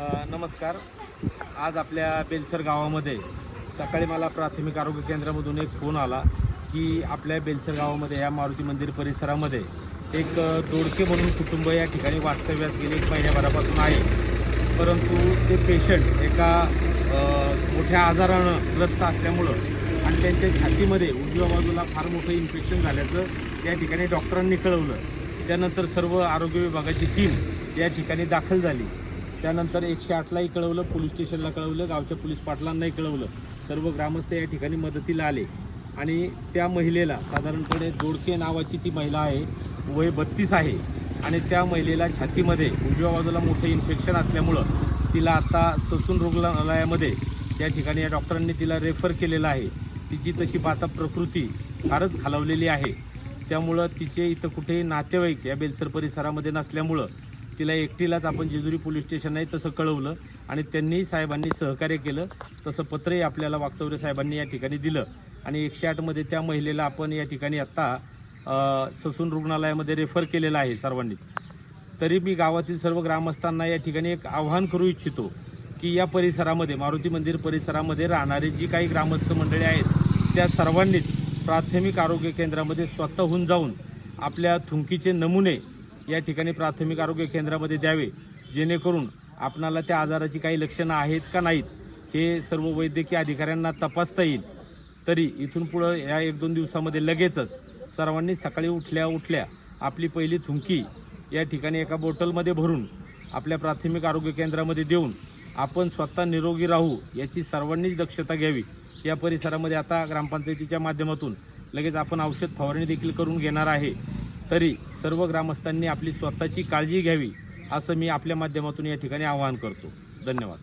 नमस्कार. आज आपल्या बेलसर गावामध्ये सकाळी मला प्राथमिक आरोग्य केंद्रामधून एक फोन आला की आपल्या बेलसर गावामध्ये या मारुती मंदिर परिसरामध्ये एक दोडके म्हणून कुटुंब या ठिकाणी वास्तव्यास गेले एक महिन्याभरापासून आहे. परंतु ते पेशंट एका मोठ्या आजारानं ग्रस्त असल्यामुळं आणि त्यांच्या छातीमध्ये उजव्या बाजूला फार मोठं इन्फेक्शन झाल्याचं या ठिकाणी डॉक्टरांनी कळवलं. त्यानंतर सर्व आरोग्य विभागाची टीम या ठिकाणी दाखल झाली. त्यानंतर एकशे आठलाही कळवलं पोलीस स्टेशनला कळवलं गावच्या पोलीस पाटलांनाही कळवलं. सर्व ग्रामस्थ या ठिकाणी मदतीला आले. आणि त्या महिलेला साधारणपणे दोडके नावाची ती महिला आहे वय बत्तीस आहे. आणि त्या महिलेला छातीमध्ये उजव्या बाजूला मोठं इन्फेक्शन असल्यामुळं तिला आता ससून रुग्णालयामध्ये त्या ठिकाणी या डॉक्टरांनी तिला रेफर केलेलं आहे. तिची तशी पाता प्रकृती फारच खालावलेली आहे. त्यामुळं तिचे इथं कुठेही नातेवाईक या बेलसर परिसरामध्ये नसल्यामुळं तिला एकटीलाच आपण जेजुरी पोलीस स्टेशन आहे तसं कळवलं आणि त्यांनी साहेबांनी सहकार्य केलं. तसं पत्रही आपल्याला वाकचौरे साहेबांनी या ठिकाणी दिलं. आणि एकशे आठमध्ये त्या महिलेला आपण या ठिकाणी आत्ता ससून रुग्णालयामध्ये रेफर केलेलं आहे सर्वांनीच. तरी मी गावातील सर्व ग्रामस्थांना या ठिकाणी एक आव्हान करू इच्छितो की या परिसरामध्ये मारुती मंदिर परिसरामध्ये राहणारी जी काही ग्रामस्थ मंडळी आहेत त्या सर्वांनीच प्राथमिक आरोग्य केंद्रामध्ये स्वतःहून जाऊन आपल्या थुंकीचे नमुने या ठिकाणी प्राथमिक आरोग्य केंद्रामध्ये द्यावे जेणेकरून आपणाला त्या आजाराची काही लक्षणं आहेत का नाहीत हे सर्व वैद्यकीय अधिकाऱ्यांना तपासता येईल. तरी इथून पुढं या एक दोन दिवसामध्ये लगेचच सर्वांनी सकाळी उठल्या उठल्या आपली पहिली थुंकी या ठिकाणी एका बॉटलमध्ये भरून आपल्या प्राथमिक आरोग्य केंद्रामध्ये देऊन आपण स्वतः निरोगी राहू याची सर्वांनीच दक्षता घ्यावी. या परिसरामध्ये आता ग्रामपंचायतीच्या माध्यमातून लगेच आपण औषध फवारणी देखील करून घेणार आहे. तरी सर्व ग्रामस्थांनी आपली स्वतःची काळजी घ्यावी असं मी आपल्या माध्यमातून या ठिकाणी आवाहन करतो. धन्यवाद.